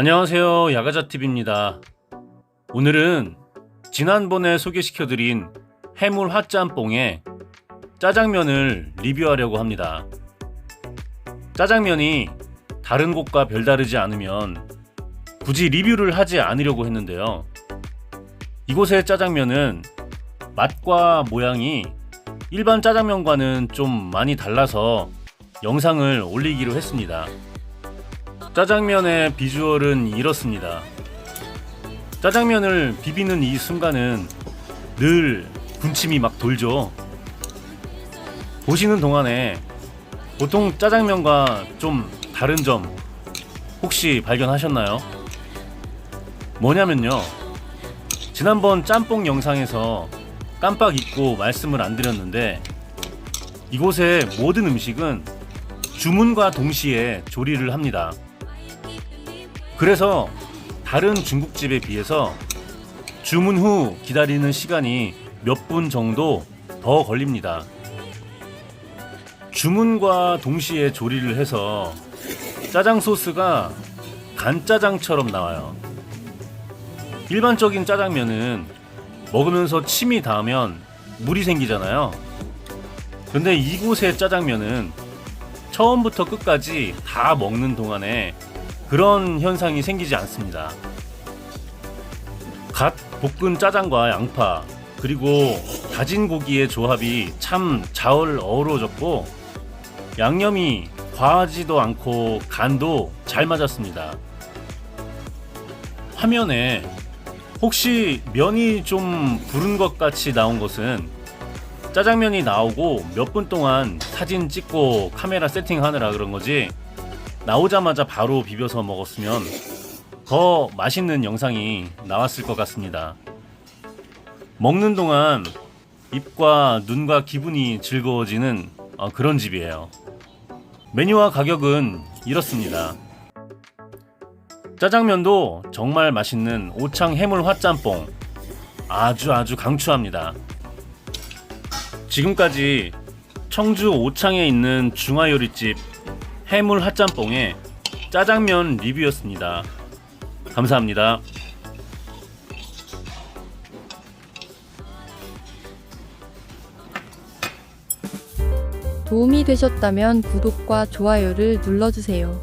안녕하세요. 야가자TV입니다. 오늘은 지난번에 소개시켜드린 해물 핫짬뽕에 짜장면을 리뷰하려고 합니다. 짜장면이 다른 곳과 별다르지 않으면 굳이 리뷰를 하지 않으려고 했는데요. 이곳의 짜장면은 맛과 모양이 일반 짜장면과는 좀 많이 달라서 영상을 올리기로 했습니다. 짜장면의 비주얼은 이렇습니다. 짜장면을 비비는 이 순간은 늘 군침이 막 돌죠. 보시는 동안에 보통 짜장면과 좀 다른 점 혹시 발견하셨나요? 뭐냐면요. 지난번 짬뽕 영상에서 깜빡 잊고 말씀을 안 드렸는데 이곳의 모든 음식은 주문과 동시에 조리를 합니다. 그래서 다른 중국집에 비해서 주문 후 기다리는 시간이 몇 분 정도 더 걸립니다. 주문과 동시에 조리를 해서 짜장 소스가 간짜장처럼 나와요. 일반적인 짜장면은 먹으면서 침이 닿으면 물이 생기잖아요. 근데 이곳의 짜장면은 처음부터 끝까지 다 먹는 동안에 그런 현상이 생기지 않습니다. 갓 볶은 짜장과 양파 그리고 다진 고기의 조합이 참 잘 어우러졌고 양념이 과하지도 않고 간도 잘 맞았습니다. 화면에 혹시 면이 좀 부른 것 같이 나온 것은 짜장면이 나오고 몇 분 동안 사진 찍고 카메라 세팅하느라 그런 거지 나오자마자 바로 비벼서 먹었으면 더 맛있는 영상이 나왔을 것 같습니다. 먹는 동안 입과 눈과 기분이 즐거워지는 어, 그런 집이에요. 메뉴와 가격은 이렇습니다. 짜장면도 정말 맛있는 오창 해물 핫짬뽕 아주 아주 강추합니다. 지금까지 청주 오창에 있는 중화요리집 해물 핫짬뽕의 짜장면 리뷰였습니다. 감사합니다. 도움이 되셨다면 구독과 좋아요를 눌러주세요.